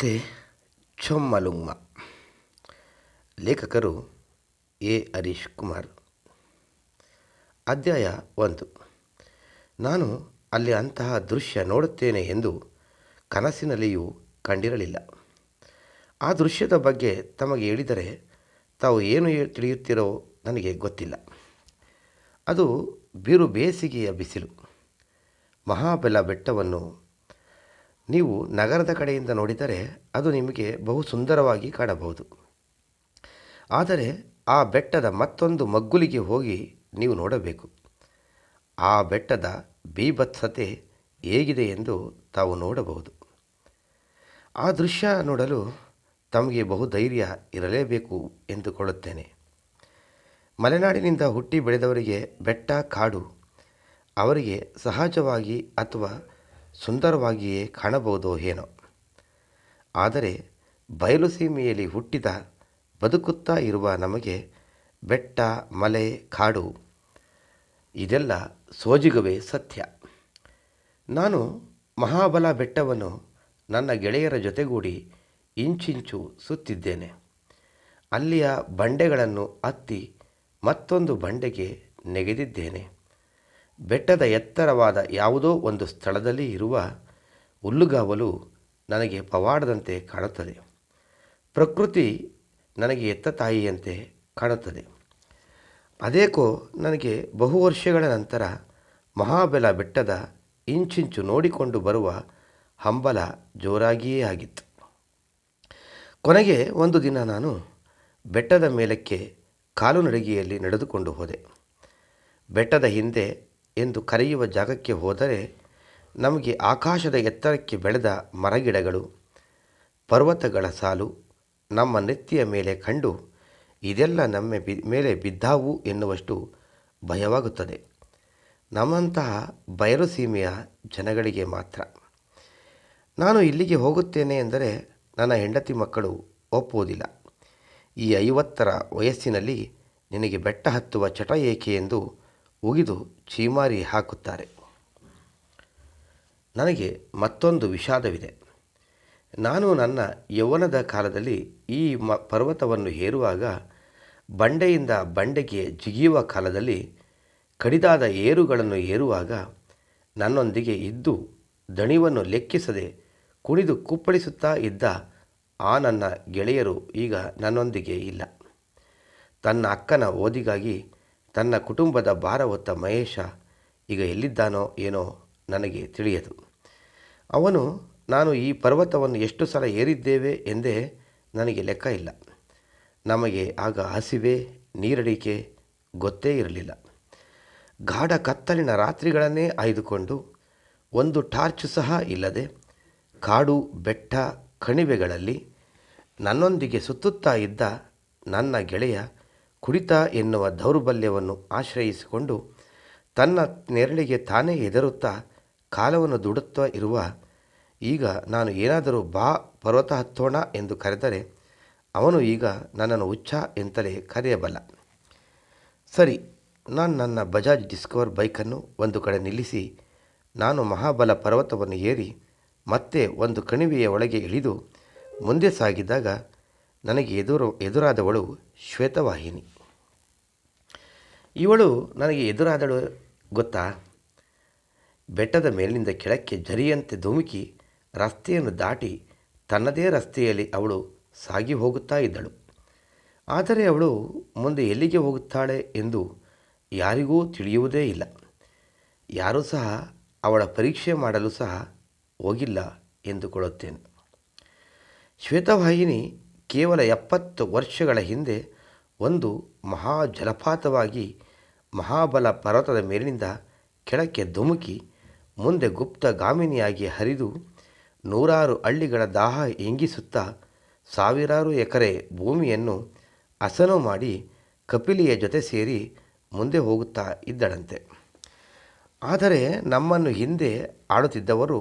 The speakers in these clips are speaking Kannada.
ಕತೆ ಚೊಮ್ಮಲುಂಗ್ಮ? ಲೇಖಕರು ಎ. ಹರೀಶ್ ಕುಮಾರ್. ಅಧ್ಯಾಯ ಒಂದು. ನಾನು ಅಲ್ಲಿ ಅಂತಹ ದೃಶ್ಯ ನೋಡುತ್ತೇನೆ ಎಂದು ಕನಸಿನಲ್ಲಿಯೂ ಕಂಡಿರಲಿಲ್ಲ. ಆ ದೃಶ್ಯದ ಬಗ್ಗೆ ತಮಗೆ ಹೇಳಿದರೆ ತಾವು ಏನು ತಿಳಿಯುತ್ತೀರೋ ನನಗೆ ಗೊತ್ತಿಲ್ಲ. ಅದು ಬಿರು ಬೇಸಿಗೆಯ ಬಿಸಿಲು. ಮಹಾಬಲ ಬೆಟ್ಟವನ್ನು ನೀವು ನಗರದ ಕಡೆಯಿಂದ ನೋಡಿದರೆ ಅದು ನಿಮಗೆ ಬಹು ಸುಂದರವಾಗಿ ಕಾಣಬಹುದು. ಆದರೆ ಆ ಬೆಟ್ಟದ ಮತ್ತೊಂದು ಮಗ್ಗುಲಿಗೆ ಹೋಗಿ ನೀವು ನೋಡಬೇಕು. ಆ ಬೆಟ್ಟದ ಬೀಭತ್ಸತೆ ಹೇಗಿದೆ ಎಂದು ತಾವು ನೋಡಬಹುದು. ಆ ದೃಶ್ಯ ನೋಡಲು ತಮಗೆ ಬಹು ಧೈರ್ಯ ಇರಲೇಬೇಕು ಎಂದುಕೊಳ್ಳುತ್ತೇನೆ. ಮಲೆನಾಡಿನಿಂದ ಹುಟ್ಟಿ ಬೆಳೆದವರಿಗೆ ಬೆಟ್ಟ, ಕಾಡು ಅವರಿಗೆ ಸಹಜವಾಗಿ ಅಥವಾ ಸುಂದರವಾಗಿಯೇ ಕಾಣಬಹುದೋ ಏನೋ. ಆದರೆ ಬಯಲುಸೀಮೆಯಲ್ಲಿ ಹುಟ್ಟಿದ, ಬದುಕುತ್ತಾ ಇರುವ ನಮಗೆ ಬೆಟ್ಟ, ಮಲೆ, ಕಾಡು, ಇದೆಲ್ಲ ಸೋಜಿಗವೇ ಸತ್ಯ. ನಾನು ಮಹಾಬಲ ಬೆಟ್ಟವನ್ನು ನನ್ನ ಗೆಳೆಯರ ಜೊತೆಗೂಡಿ ಇಂಚಿಂಚು ಸುತ್ತಿದ್ದೇನೆ. ಅಲ್ಲಿಯ ಬಂಡೆಗಳನ್ನು ಹತ್ತಿ ಮತ್ತೊಂದು ಬಂಡೆಗೆ ನೆಗೆದಿದ್ದೇನೆ. ಬೆಟ್ಟದ ಎತ್ತರವಾದ ಯಾವುದೋ ಒಂದು ಸ್ಥಳದಲ್ಲಿ ಇರುವ ಹುಲ್ಲುಗಾವಲು ನನಗೆ ಪವಾಡದಂತೆ ಕಾಣುತ್ತದೆ. ಪ್ರಕೃತಿ ನನಗೆ ಎತ್ತ ತಾಯಿಯಂತೆ ಕಾಣುತ್ತದೆ. ಅದೇಕೋ ನನಗೆ ಬಹು ವರ್ಷಗಳ ನಂತರ ಮಹಾಬಲ ಬೆಟ್ಟದ ಇಂಚಿಂಚು ನೋಡಿಕೊಂಡು ಬರುವ ಹಂಬಲ ಜೋರಾಗಿಯೇ ಆಗಿತ್ತು. ಕೊನೆಗೆ ಒಂದು ದಿನ ನಾನು ಬೆಟ್ಟದ ಮೇಲಕ್ಕೆ ಕಾಲು ನಡಿಗೆಯಲ್ಲಿ ನಡೆದುಕೊಂಡು ಹೋದೆ. ಬೆಟ್ಟದ ಹಿಂದೆ ಎಂದು ಕರೆಯುವ ಜಾಗಕ್ಕೆ ಹೋದರೆ ನಮಗೆ ಆಕಾಶದ ಎತ್ತರಕ್ಕೆ ಬೆಳೆದ ಮರಗಿಡಗಳು, ಪರ್ವತಗಳ ಸಾಲು ನಮ್ಮ ನೆತ್ತಿಯ ಮೇಲೆ ಕಂಡು ಇದೆಲ್ಲ ನಮ್ಮ ಮೇಲೆ ಬಿದ್ದಾವು ಎನ್ನುವಷ್ಟು ಭಯವಾಗುತ್ತದೆ. ನಮ್ಮಂತಹ ಬಯಲು ಸೀಮೆಯ ಜನಗಳಿಗೆ ಮಾತ್ರ. ನಾನು ಇಲ್ಲಿಗೆ ಹೋಗುತ್ತೇನೆ ಎಂದರೆ ನನ್ನ ಹೆಂಡತಿ ಮಕ್ಕಳು ಒಪ್ಪುವುದಿಲ್ಲ. ಈ ಐವತ್ತರ ವಯಸ್ಸಿನಲ್ಲಿ ನಿನಗೆ ಬೆಟ್ಟ ಹತ್ತುವ ಚಟ ಏಕೆ ಎಂದು ಉಗಿದು ಚೀಮಾರಿ ಹಾಕುತ್ತಾರೆ. ನನಗೆ ಮತ್ತೊಂದು ವಿಷಾದವಿದೆ. ನಾನು ನನ್ನ ಯೌವನದ ಕಾಲದಲ್ಲಿ ಈ ಮ ಪರ್ವತವನ್ನು ಏರುವಾಗ ಬಂಡೆಯಿಂದ ಬಂಡೆಗೆ ಜಿಗಿಯುವ ಕಾಲದಲ್ಲಿ ಕಡಿದಾದ ಏರುಗಳನ್ನು ಏರುವಾಗ ನನ್ನೊಂದಿಗೆ ಇದ್ದು ದಣಿವನ್ನು ಲೆಕ್ಕಿಸದೆ ಕುಣಿದು ಕುಪ್ಪಳಿಸುತ್ತಾ ಇದ್ದ ಆ ನನ್ನ ಗೆಳೆಯರು ಈಗ ನನ್ನೊಂದಿಗೆ ಇಲ್ಲ. ತನ್ನ ಅಕ್ಕನ ಓದಿಗಾಗಿ ತನ್ನ ಕುಟುಂಬದ ಭಾರ ಹೊತ್ತ ಮಹೇಶ ಈಗ ಎಲ್ಲಿದ್ದಾನೋ ಏನೋ ನನಗೆ ತಿಳಿಯದು. ಅವನು, ನಾನು ಈ ಪರ್ವತವನ್ನು ಎಷ್ಟು ಸಲ ಏರಿದ್ದೇವೆ ಎಂದೇ ನನಗೆ ಲೆಕ್ಕ ಇಲ್ಲ. ನಮಗೆ ಆಗ ಹಸಿವೆ, ನೀರಡಿಕೆ ಗೊತ್ತೇ ಇರಲಿಲ್ಲ. ಗಾಢ ಕತ್ತಲಿನ ರಾತ್ರಿಗಳನ್ನೇ ಆಯ್ದುಕೊಂಡು ಒಂದು ಟಾರ್ಚ್ ಸಹ ಇಲ್ಲದೆ ಕಾಡು, ಬೆಟ್ಟ, ಕಣಿವೆಗಳಲ್ಲಿ ನನ್ನೊಂದಿಗೆ ಸುತ್ತುತ್ತಾ ಇದ್ದ ನನ್ನ ಗೆಳೆಯ ಕುಡಿತ ಎನ್ನುವ ದೌರ್ಬಲ್ಯವನ್ನು ಆಶ್ರಯಿಸಿಕೊಂಡು ತನ್ನ ನೆರಳಿಗೆ ತಾನೇ ಹೆದರುತ್ತಾ ಕಾಲವನ್ನು ದುಡುತ್ತಾ ಇರುವ, ಈಗ ನಾನು ಏನಾದರೂ ಬಾ ಪರ್ವತ ಹತ್ತೋಣ ಎಂದು ಕರೆದರೆ ಅವನು ಈಗ ನನ್ನನ್ನು ಹುಚ್ಚ ಎಂತಲೇ ಕರೆಯಬಲ್ಲ. ಸರಿ, ನಾನು ನನ್ನ ಬಜಾಜ್ ಡಿಸ್ಕವರ್ ಬೈಕನ್ನು ಒಂದು ಕಡೆ ನಿಲ್ಲಿಸಿ, ನಾನು ಮಹಾಬಲ ಪರ್ವತವನ್ನು ಏರಿ ಮತ್ತೆ ಒಂದು ಕಣಿವೆಯ ಒಳಗೆ ಇಳಿದು ಮುಂದೆ ಸಾಗಿದಾಗ ನನಗೆ ಎದುರು, ಎದುರಾದವಳು ಶ್ವೇತವಾಹಿನಿ. ಇವಳು ನನಗೆ ಎದುರಾದಳು ಗೊತ್ತಾ? ಬೆಟ್ಟದ ಮೇಲಿನಿಂದ ಕೆಳಕ್ಕೆ ಜರಿಯಂತೆ ಧುಮುಕಿ ರಸ್ತೆಯನ್ನು ದಾಟಿ ತನ್ನದೇ ರಸ್ತೆಯಲ್ಲಿ ಅವಳು ಸಾಗಿ ಹೋಗುತ್ತಾ ಇದ್ದಳು. ಆದರೆ ಅವಳು ಮುಂದೆ ಎಲ್ಲಿಗೆ ಹೋಗುತ್ತಾಳೆ ಎಂದು ಯಾರಿಗೂ ತಿಳಿಯುವುದೇ ಇಲ್ಲ. ಯಾರೂ ಸಹ ಅವಳ ಪರೀಕ್ಷೆ ಮಾಡಲು ಸಹ ಹೋಗಿಲ್ಲ ಎಂದುಕೊಳ್ಳುತ್ತೇನೆ. ಶ್ವೇತವಾಹಿನಿ ಕೇವಲ ಎಪ್ಪತ್ತು ವರ್ಷಗಳ ಹಿಂದೆ ಒಂದು ಮಹಾ ಜಲಪಾತವಾಗಿ ಮಹಾಬಲ ಪರ್ವತದ ಮೇಲಿನಿಂದ ಕೆಳಕ್ಕೆ ಧುಮುಕಿ ಮುಂದೆ ಗುಪ್ತ ಗಾಮಿನಿಯಾಗಿ ಹರಿದು ನೂರಾರು ಹಳ್ಳಿಗಳ ದಾಹ ಇಂಗಿಸುತ್ತಾ ಸಾವಿರಾರು ಎಕರೆ ಭೂಮಿಯನ್ನು ಹಸನು ಮಾಡಿ ಕಪಿಲಿಯ ಜೊತೆ ಸೇರಿ ಮುಂದೆ ಹೋಗುತ್ತಾ ಇದ್ದಳಂತೆ. ಆದರೆ ನಮ್ಮನ್ನು ಹಿಂದೆ ಆಡುತ್ತಿದ್ದವರು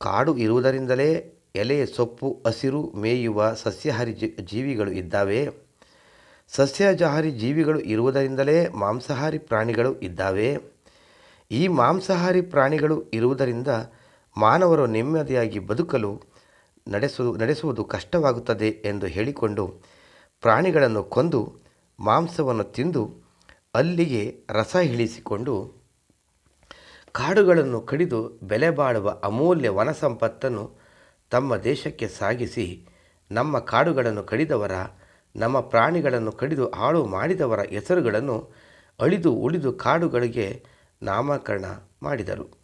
ಕಾಡು ಇರುವುದರಿಂದಲೇ ಎಲೆ, ಸೊಪ್ಪು, ಹಸಿರು, ಮೇಯುವ ಸಸ್ಯಾಹಾರಿ ಜೀವಿಗಳು ಇದ್ದಾವೆ. ಸಸ್ಯಜಹಾರಿ ಜೀವಿಗಳು ಇರುವುದರಿಂದಲೇ ಮಾಂಸಾಹಾರಿ ಪ್ರಾಣಿಗಳು ಇದ್ದಾವೆ. ಈ ಮಾಂಸಾಹಾರಿ ಪ್ರಾಣಿಗಳು ಇರುವುದರಿಂದ ಮಾನವರು ನೆಮ್ಮದಿಯಾಗಿ ಬದುಕಲು ನಡೆಸು, ನಡೆಸುವುದು ಕಷ್ಟವಾಗುತ್ತದೆ ಎಂದು ಹೇಳಿಕೊಂಡು ಪ್ರಾಣಿಗಳನ್ನು ಕೊಂದು ಮಾಂಸವನ್ನು ತಿಂದು ಅಲ್ಲಿಗೆ ರಸ ಇಳಿಸಿಕೊಂಡು ಕಾಡುಗಳನ್ನು ಕಡಿದು ಬೆಲೆ ಬಾಳುವ ಅಮೂಲ್ಯ ವನ ಸಂಪತ್ತನ್ನು ತಮ್ಮ ದೇಶಕ್ಕೆ ಸಾಗಿಸಿ ನಮ್ಮ ಕಾಡುಗಳನ್ನು ಕಡಿದವರ, ನಮ್ಮ ಪ್ರಾಣಿಗಳನ್ನು ಕಡಿದು ಹಾಳು ಮಾಡಿದವರ ಹೆಸರುಗಳನ್ನು ಅಳಿದು ಉಳಿದು ಕಾಡುಗಳಿಗೆ ನಾಮಕರಣ ಮಾಡಿದರು.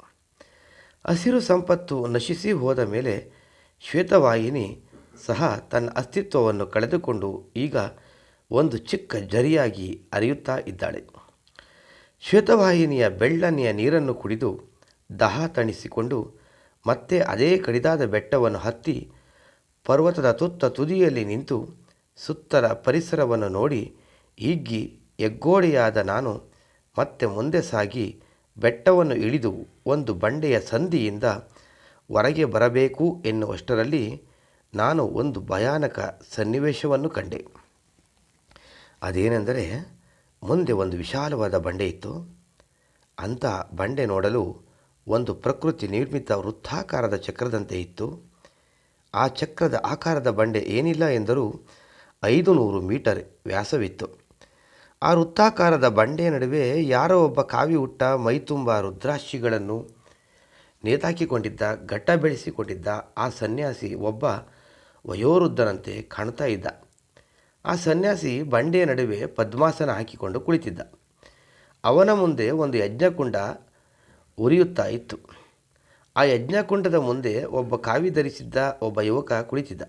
ಹಸಿರು ಸಂಪತ್ತು ನಶಿಸಿ ಹೋದ ಮೇಲೆ ಶ್ವೇತವಾಹಿನಿ ಸಹ ತನ್ನ ಅಸ್ತಿತ್ವವನ್ನು ಕಳೆದುಕೊಂಡು ಈಗ ಒಂದು ಚಿಕ್ಕ ಜರಿಯಾಗಿ ಅರಿಯುತ್ತಾ ಇದ್ದಾಳೆ. ಶ್ವೇತವಾಹಿನಿಯ ಬೆಳ್ಳನೆಯ ನೀರನ್ನು ಕುಡಿದು ದಹ ತಣಿಸಿಕೊಂಡು ಮತ್ತೆ ಅದೇ ಕಡಿದಾದ ಬೆಟ್ಟವನ್ನು ಹತ್ತಿ ಪರ್ವತದ ತುತ್ತ ತುದಿಯಲ್ಲಿ ನಿಂತು ಸುತ್ತಲ ಪರಿಸರವನ್ನು ನೋಡಿ ಹಿಗ್ಗಿ ಎಗ್ಗೋಡೆಯಾದ ನಾನು ಮತ್ತೆ ಮುಂದೆ ಸಾಗಿ ಬೆಟ್ಟವನ್ನು ಇಳಿದು ಒಂದು ಬಂಡೆಯ ಸಂದಿಯಿಂದ ಹೊರಗೆ ಬರಬೇಕು ಎನ್ನುವಷ್ಟರಲ್ಲಿ ನಾನು ಒಂದು ಭಯಾನಕ ಸನ್ನಿವೇಶವನ್ನು ಕಂಡೆ. ಅದೇನೆಂದರೆ ಮುಂದೆ ಒಂದು ವಿಶಾಲವಾದ ಬಂಡೆ ಇತ್ತು. ಅಂಥ ಬಂಡೆ ನೋಡಲು ಒಂದು ಪ್ರಕೃತಿ ನಿರ್ಮಿತ ವೃತ್ತಾಕಾರದ ಚಕ್ರದಂತೆ ಇತ್ತು. ಆ ಚಕ್ರದ ಆಕಾರದ ಬಂಡೆ ಏನಿಲ್ಲ ಎಂದರೂ ಐದು ನೂರು ಮೀಟರ್ ವ್ಯಾಸವಿತ್ತು. ಆ ವೃತ್ತಾಕಾರದ ಬಂಡೆಯ ನಡುವೆ ಯಾರೋ ಒಬ್ಬ ಕಾವಿ ಹುಟ್ಟ ಮೈತುಂಬ ರುದ್ರಾಕ್ಷಿಗಳನ್ನು ನೇತಾಕಿಕೊಂಡಿದ್ದ ಘಟ್ಟ ಬೆಳೆಸಿಕೊಂಡಿದ್ದ, ಆ ಸನ್ಯಾಸಿ ಒಬ್ಬ ವಯೋವೃದ್ಧನಂತೆ ಕಾಣ್ತಾ ಇದ್ದ. ಆ ಸನ್ಯಾಸಿ ಬಂಡೆಯ ನಡುವೆ ಪದ್ಮಾಸನ ಹಾಕಿಕೊಂಡು ಕುಳಿತಿದ್ದ. ಅವನ ಮುಂದೆ ಒಂದು ಯಜ್ಞಕುಂಡ ಉರಿಯುತ್ತಾ ಇತ್ತು. ಆ ಯಜ್ಞಕುಂಡದ ಮುಂದೆ ಒಬ್ಬ ಕಾವಿ ಧರಿಸಿದ್ದ ಒಬ್ಬ ಯುವಕ ಕುಳಿತಿದ್ದ.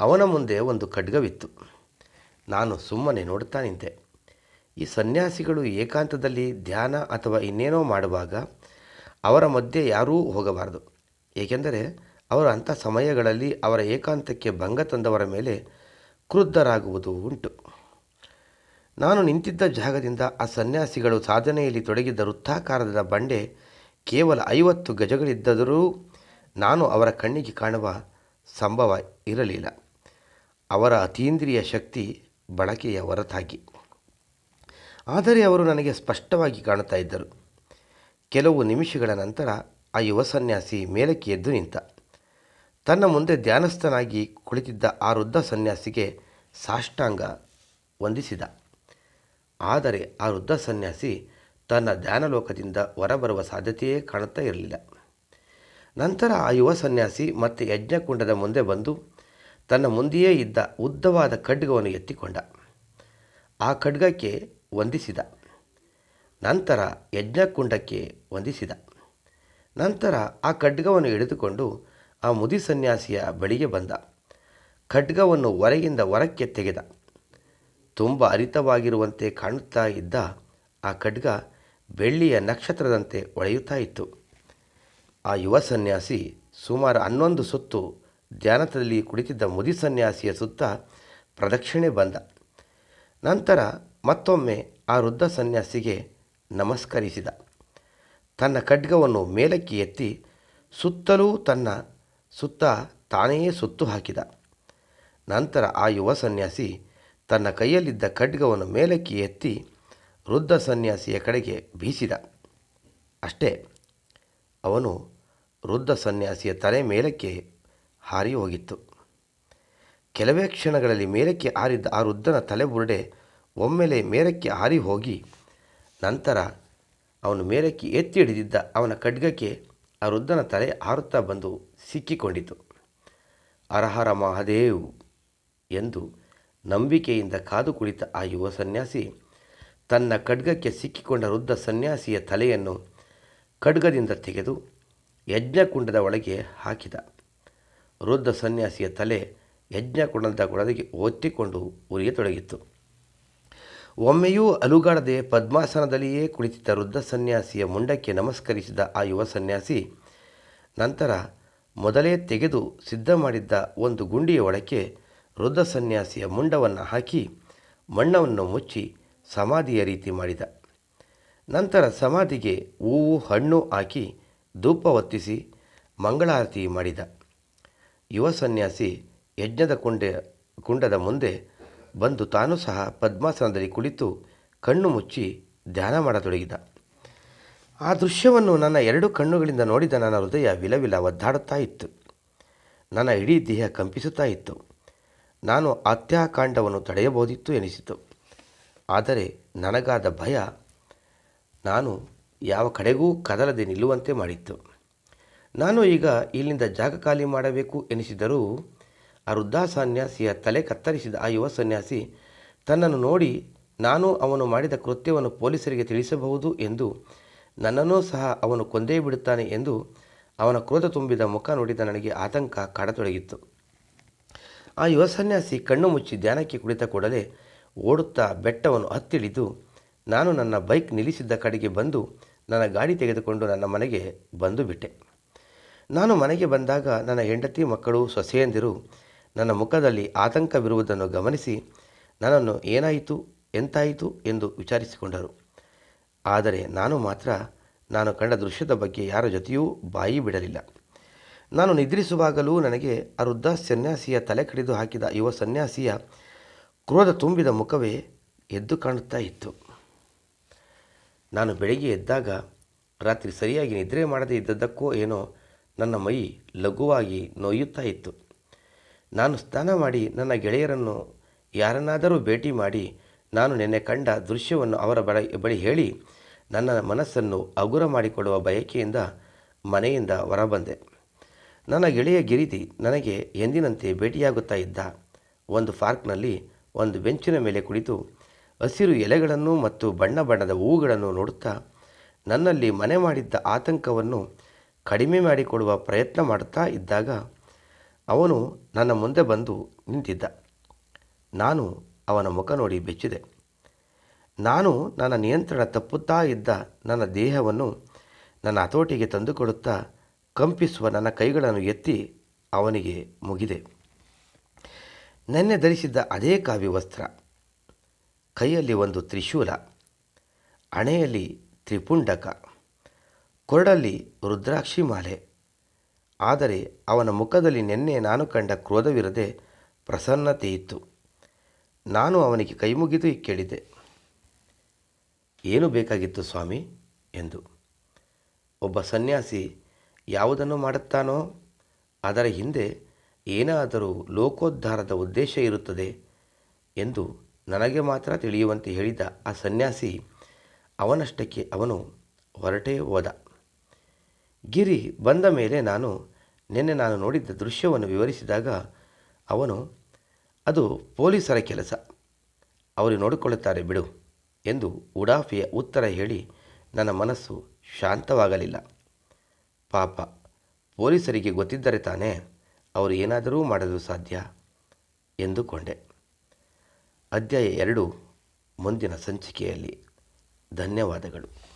ಅವನ ಮುಂದೆ ಒಂದು ಖಡ್ಗವಿತ್ತು. ನಾನು ಸುಮ್ಮನೆ ನೋಡುತ್ತಾ ನಿಂತೆ. ಈ ಸನ್ಯಾಸಿಗಳು ಏಕಾಂತದಲ್ಲಿ ಧ್ಯಾನ ಅಥವಾ ಇನ್ನೇನೋ ಮಾಡುವಾಗ ಅವರ ಮಧ್ಯೆ ಯಾರೂ ಹೋಗಬಾರದು. ಏಕೆಂದರೆ ಅವರು ಅಂಥ ಸಮಯಗಳಲ್ಲಿ ಅವರ ಏಕಾಂತಕ್ಕೆ ಭಂಗ ತಂದವರ ಮೇಲೆ ಕ್ರುದ್ಧರಾಗುವುದು ಉಂಟು. ನಾನು ನಿಂತಿದ್ದ ಜಾಗದಿಂದ ಆ ಸನ್ಯಾಸಿಗಳು ಸಾಧನೆಯಲ್ಲಿ ತೊಡಗಿದ್ದ ವೃತ್ತಾಕಾರದ ಬಂಡೆ ಕೇವಲ ಐವತ್ತು ಗಜಗಳಿದ್ದರೂ ನಾನು ಅವರ ಕಣ್ಣಿಗೆ ಕಾಣುವ ಸಂಭವ ಇರಲಿಲ್ಲ. ಅವರ ಅತೀಂದ್ರಿಯ ಶಕ್ತಿ ಬಳಕೆಯ ಹೊರತಾಗಿ. ಆದರೆ ಅವರು ನನಗೆ ಸ್ಪಷ್ಟವಾಗಿ ಕಾಣುತ್ತಾ ಇದ್ದರು. ಕೆಲವು ನಿಮಿಷಗಳ ನಂತರ ಆ ಯುವ ಸನ್ಯಾಸಿ ಮೇಲಕ್ಕೆ ಎದ್ದು ನಿಂತ. ತನ್ನ ಮುಂದೆ ಧ್ಯಾನಸ್ಥನಾಗಿ ಕುಳಿತಿದ್ದ ಆ ವೃದ್ಧ ಸನ್ಯಾಸಿಗೆ ಸಾಷ್ಟಾಂಗ ವಂದಿಸಿದ. ಆದರೆ ಆ ವೃದ್ಧ ಸನ್ಯಾಸಿ ತನ್ನ ಧ್ಯಾನಲೋಕದಿಂದ ಹೊರಬರುವ ಸಾಧ್ಯತೆಯೇ ಕಾಣುತ್ತಾ ಇರಲಿಲ್ಲ. ನಂತರ ಆ ಯುವ ಸನ್ಯಾಸಿ ಮತ್ತೆ ಯಜ್ಞಕುಂಡದ ಮುಂದೆ ಬಂದು ತನ್ನ ಮುಂದೆಯೇ ಇದ್ದ ಉದ್ದವಾದ ಖಡ್ಗವನ್ನು ಎತ್ತಿಕೊಂಡ. ಆ ಖಡ್ಗಕ್ಕೆ ವಂದಿಸಿದ. ನಂತರ ಯಜ್ಞಕುಂಡಕ್ಕೆ ವಂದಿಸಿದ. ನಂತರ ಆ ಖಡ್ಗವನ್ನು ಹಿಡಿದುಕೊಂಡು ಆ ಮುದಿ ಸನ್ಯಾಸಿಯ ಬಳಿಗೆ ಬಂದ. ಖಡ್ಗವನ್ನು ಹೊರಗಿಂದ ಹೊರಕ್ಕೆ ತೆಗೆದ. ತುಂಬ ಅರಿತವಾಗಿರುವಂತೆ ಕಾಣುತ್ತಾ ಇದ್ದ ಆ ಖಡ್ಗ ಬೆಳ್ಳಿಯ ನಕ್ಷತ್ರದಂತೆ ಒಳೆಯುತ್ತಾ ಇತ್ತು. ಆ ಯುವ ಸನ್ಯಾಸಿ ಸುಮಾರು ಹನ್ನೊಂದು ಸುತ್ತು ಧ್ಯಾನದಲ್ಲಿ ಕುಳಿತಿದ್ದ ಮುದಿ ಸನ್ಯಾಸಿಯ ಸುತ್ತ ಪ್ರದಕ್ಷಿಣೆ ಬಂದ. ನಂತರ ಮತ್ತೊಮ್ಮೆ ಆ ವೃದ್ಧ ಸನ್ಯಾಸಿಗೆ ನಮಸ್ಕರಿಸಿದ. ತನ್ನ ಖಡ್ಗವನ್ನು ಮೇಲಕ್ಕೆ ಎತ್ತಿ ಸುತ್ತಲೂ ತನ್ನ ಸುತ್ತ ತಾನೇ ಸುತ್ತು ಹಾಕಿದ. ನಂತರ ಆ ಯುವ ಸನ್ಯಾಸಿ ತನ್ನ ಕೈಯಲ್ಲಿದ್ದ ಖಡ್ಗವನ್ನು ಮೇಲಕ್ಕೆ ಎತ್ತಿ ವೃದ್ಧ ಸನ್ಯಾಸಿಯ ಕಡೆಗೆ ಬೀಸಿದ. ಅಷ್ಟೇ, ಅವನು ವೃದ್ಧ ಸನ್ಯಾಸಿಯ ತಲೆ ಮೇಲಕ್ಕೆ ಹಾರಿ ಹೋಗಿತ್ತು. ಕೆಲವೇ ಕ್ಷಣಗಳಲ್ಲಿ ಮೇಲಕ್ಕೆ ಹಾರಿದ್ದ ಆ ವೃದ್ಧನ ತಲೆಬುರುಡೆ ಒಮ್ಮೆಲೆ ಮೇಲಕ್ಕೆ ಹಾರಿ ಹೋಗಿ, ನಂತರ ಅವನು ಮೇಲಕ್ಕೆ ಎತ್ತಿ ಹಿಡಿದಿದ್ದ ಅವನ ಖಡ್ಗಕ್ಕೆ ಆ ವೃದ್ಧನ ತಲೆ ಹಾರುತ್ತಾ ಬಂದು ಸಿಕ್ಕಿಕೊಂಡಿತು. ಅರಹರ ಮಹಾದೇವ್ ಎಂದು ನಂಬಿಕೆಯಿಂದ ಕಾದು ಕುಳಿತ ಆ ಯುವ ಸನ್ಯಾಸಿ. ತನ್ನ ಖಡ್ಗಕ್ಕೆ ಸಿಕ್ಕಿಕೊಂಡ ವೃದ್ಧ ಸನ್ಯಾಸಿಯ ತಲೆಯನ್ನು ಖಡ್ಗದಿಂದ ತೆಗೆದು ಯಜ್ಞಕುಂಡದ ಒಳಗೆ ಹಾಕಿದ. ವೃದ್ಧ ಸನ್ಯಾಸಿಯ ತಲೆ ಯಜ್ಞಕುಂಡದ ಒಳಗೆ ಒತ್ತಿಕೊಂಡು ಉರಿಯತೊಡಗಿತ್ತು ಒಮ್ಮೆಯೂ ಅಲುಗಾಡದೆ ಪದ್ಮಾಸನದಲ್ಲಿಯೇ ಕುಳಿತಿದ್ದ ವೃದ್ಧ ಸನ್ಯಾಸಿಯ ಮುಂಡಕ್ಕೆ ನಮಸ್ಕರಿಸಿದ ಆ ಯುವ ಸನ್ಯಾಸಿ, ನಂತರ ಮೊದಲೇ ತೆಗೆದು ಸಿದ್ಧ ಮಾಡಿದ್ದ ಒಂದು ಗುಂಡಿಯ ಒಳಕ್ಕೆ ವೃದ್ಧ ಸನ್ಯಾಸಿಯ ಮುಂಡವನ್ನು ಹಾಕಿ ಮಣ್ಣವನ್ನು ಮುಚ್ಚಿ ಸಮಾಧಿಯ ರೀತಿ ಮಾಡಿದ. ನಂತರ ಸಮಾಧಿಗೆ ಹೂವು, ಹಣ್ಣು ಹಾಕಿ ಧೂಪ ಹೊತ್ತಿಸಿ ಮಂಗಳಾರತಿ ಮಾಡಿದ. ಯುವ ಸನ್ಯಾಸಿ ಯಜ್ಞದ ಕುಂಡ, ಕುಂಡದ ಮುಂದೆ ಬಂದು ತಾನು ಸಹ ಪದ್ಮಾಸನದಲ್ಲಿ ಕುಳಿತು ಕಣ್ಣು ಮುಚ್ಚಿ ಧ್ಯಾನ ಮಾಡತೊಡಗಿದ. ಆ ದೃಶ್ಯವನ್ನು ನನ್ನ ಎರಡು ಕಣ್ಣುಗಳಿಂದ ನೋಡಿದ ನನ್ನ ಹೃದಯ ವಿಲವಿಲ ಒದ್ದಾಡುತ್ತಾ ಇತ್ತು. ನನ್ನ ಇಡೀ ದೇಹ ಕಂಪಿಸುತ್ತಾ ಇತ್ತು. ನಾನು ಹತ್ಯಾಕಾಂಡವನ್ನು ತಡೆಯಬಹುದಿತ್ತು ಎನಿಸಿತು. ಆದರೆ ನನಗಾದ ಭಯ ನಾನು ಯಾವ ಕಡೆಗೂ ಕದಲದೆ ನಿಲ್ಲುವಂತೆ ಮಾಡಿತ್ತು. ನಾನು ಈಗ ಇಲ್ಲಿಂದ ಜಾಗ ಖಾಲಿ ಮಾಡಬೇಕು ಎನಿಸಿದರೂ ಆ ವೃದ್ಧ ಸನ್ಯಾಸಿಯ ತಲೆ ಕತ್ತರಿಸಿದ ಆ ಯುವ ಸನ್ಯಾಸಿ ತನ್ನನ್ನು ನೋಡಿ ನಾನು ಅವನು ಮಾಡಿದ ಕೃತ್ಯವನ್ನು ಪೊಲೀಸರಿಗೆ ತಿಳಿಸಬಹುದು ಎಂದು ನನ್ನನ್ನೂ ಸಹ ಅವನು ಕೊಂದೇ ಬಿಡುತ್ತಾನೆ ಎಂದು ಅವನ ಕ್ರೋಧ ತುಂಬಿದ ಮುಖ ನೋಡಿದ ನನಗೆ ಆತಂಕ ಕಾಡತೊಡಗಿತ್ತು. ಆ ಯುವ ಸನ್ಯಾಸಿ ಕಣ್ಣು ಮುಚ್ಚಿ ಧ್ಯಾನಕ್ಕೆ ಕುಳಿತ ಕೂಡಲೇ ಓಡುತ್ತಾ ಬೆಟ್ಟವನ್ನು ಹತ್ತಿಳಿದು, ನಾನು ನನ್ನ ಬೈಕ್ ನಿಲ್ಲಿಸಿದ್ದ ಕಡೆಗೆ ಬಂದು ನನ್ನ ಗಾಡಿ ತೆಗೆದುಕೊಂಡು ನನ್ನ ಮನೆಗೆ ಬಂದು ಬಿಟ್ಟೆ. ನಾನು ಮನೆಗೆ ಬಂದಾಗ ನನ್ನ ಹೆಂಡತಿ ಮಕ್ಕಳು ಸೊಸೆಯಂದಿರು ನನ್ನ ಮುಖದಲ್ಲಿ ಆತಂಕವಿರುವುದನ್ನು ಗಮನಿಸಿ ನನ್ನನ್ನು ಏನಾಯಿತು, ಎಂತಾಯಿತು ಎಂದು ವಿಚಾರಿಸಿಕೊಂಡರು. ಆದರೆ ನಾನು ಮಾತ್ರ, ನಾನು ಕಂಡ ದೃಶ್ಯದ ಬಗ್ಗೆ ಯಾರ ಜೊತೆಯೂ ಬಾಯಿ ಬಿಡಲಿಲ್ಲ. ನಾನು ನಿದ್ರಿಸುವಾಗಲೂ ನನಗೆ ಆ ವೃದ್ಧ ಸನ್ಯಾಸಿಯ ತಲೆ ಕಡಿದು ಹಾಕಿದ ಯುವ ಸನ್ಯಾಸಿಯ ಕ್ರೋಧ ತುಂಬಿದ ಮುಖವೇ ಎದ್ದು ಕಾಣುತ್ತಾ ಇತ್ತು. ನಾನು ಬೆಳಿಗ್ಗೆ ಎದ್ದಾಗ ರಾತ್ರಿ ಸರಿಯಾಗಿ ನಿದ್ರೆ ಮಾಡದೇ ಇದ್ದದ್ದಕ್ಕೋ ಏನೋ ನನ್ನ ಮೈ ಲಘುವಾಗಿ ನೋಯುತ್ತಾ ಇತ್ತು. ನಾನು ಸ್ನಾನ ಮಾಡಿ ನನ್ನ ಗೆಳೆಯರನ್ನು ಯಾರನ್ನಾದರೂ ಭೇಟಿ ಮಾಡಿ ನಾನು ನಿನ್ನೆ ಕಂಡ ದೃಶ್ಯವನ್ನು ಅವರ ಬಳಿ ಬಳಿ ಹೇಳಿ ನನ್ನ ಮನಸ್ಸನ್ನು ಹಗುರ ಮಾಡಿಕೊಳ್ಳುವ ಬಯಕೆಯಿಂದ ಮನೆಯಿಂದ ಹೊರಬಂದೆ. ನನ್ನ ಗೆಳೆಯ ಗಿರಿತಿ ನನಗೆ ಎಂದಿನಂತೆ ಭೇಟಿಯಾಗುತ್ತಾ ಇದ್ದ. ಒಂದು ಪಾರ್ಕ್ನಲ್ಲಿ ಒಂದು ಬೆಂಚಿನ ಮೇಲೆ ಕುಳಿತು ಹಸಿರು ಎಲೆಗಳನ್ನು ಮತ್ತು ಬಣ್ಣ ಬಣ್ಣದ ಹೂವುಗಳನ್ನು ನೋಡುತ್ತಾ ನನ್ನಲ್ಲಿ ಮನೆ ಮಾಡಿದ್ದ ಆತಂಕವನ್ನು ಕಡಿಮೆ ಮಾಡಿಕೊಡುವ ಪ್ರಯತ್ನ ಮಾಡುತ್ತಾ ಇದ್ದಾಗ ಅವನು ನನ್ನ ಮುಂದೆ ಬಂದು ನಿಂತಿದ್ದ. ನಾನು ಅವನ ಮುಖ ನೋಡಿ ಬೆಚ್ಚಿದೆ. ನಾನು ನನ್ನ ನಿಯಂತ್ರಣ ತಪ್ಪುತ್ತಾ ಇದ್ದ ನನ್ನ ದೇಹವನ್ನು ನನ್ನ ಹತೋಟಿಗೆ ತಂದುಕೊಡುತ್ತಾ ಕಂಪಿಸುವ ನನ್ನ ಕೈಗಳನ್ನು ಎತ್ತಿ ಅವನಿಗೆ ಮುಗಿದೆ. ನೆನ್ನೆ ಧರಿಸಿದ್ದ ಅದೇ ಕಾವಿ ವಸ್ತ್ರ, ಕೈಯಲ್ಲಿ ಒಂದು ತ್ರಿಶೂಲ, ಹಣೆಯಲ್ಲಿ ತ್ರಿಪುಂಡಕ, ಕೊರಡಲ್ಲಿ ರುದ್ರಾಕ್ಷಿ ಮಾಲೆ. ಆದರೆ ಅವನ ಮುಖದಲ್ಲಿ ನಿನ್ನೆ ನಾನು ಕಂಡ ಕ್ರೋಧವಿರದೆ ಪ್ರಸನ್ನತೆ ಇತ್ತು. ನಾನು ಅವನಿಗೆ ಕೈಮುಗಿದು ಕೇಳಿದೆ ಏನು ಬೇಕಾಗಿತ್ತು ಸ್ವಾಮಿ? ಎಂದು. ಒಬ್ಬ ಸನ್ಯಾಸಿ ಯಾವುದನ್ನು ಮಾಡುತ್ತಾನೋ, ಅದರ ಹಿಂದೆ ಏನಾದರೂ ಲೋಕೋದ್ಧಾರದ ಉದ್ದೇಶ ಇರುತ್ತದೆ ಎಂದು ನನಗೆ ಮಾತ್ರ ತಿಳಿಯುವಂತೆ ಹೇಳಿದ ಆ ಸನ್ಯಾಸಿ ಅವನಷ್ಟಕ್ಕೆ ಅವನು ಹೊರಟೇ ಹೋದ. ಗಿರಿ ಬಂದ ಮೇಲೆ ನಾನು ನಿನ್ನೆ ನಾನು ನೋಡಿದ್ದ ದೃಶ್ಯವನ್ನು ವಿವರಿಸಿದಾಗ ಅವನು, ಅದು ಪೊಲೀಸರ ಕೆಲಸ. ಅವರು ನೋಡಿಕೊಳ್ಳುತ್ತಾರೆ ಬಿಡು ಎಂದು ಉಡಾಫಿಯ ಉತ್ತರ ಹೇಳಿ ನನ್ನ ಮನಸ್ಸು ಶಾಂತವಾಗಲಿಲ್ಲ. ಪಾಪ. ಪೊಲೀಸರಿಗೆ ಗೊತ್ತಿದ್ದರೆ ತಾನೇ ಅವರು ಏನಾದರೂ ಮಾಡಲು ಸಾಧ್ಯ ಎಂದುಕೊಂಡೆ. ಅಧ್ಯಾಯ ಎರಡು ಮುಂದಿನ ಸಂಚಿಕೆಯಲ್ಲಿ ಧನ್ಯವಾದಗಳು.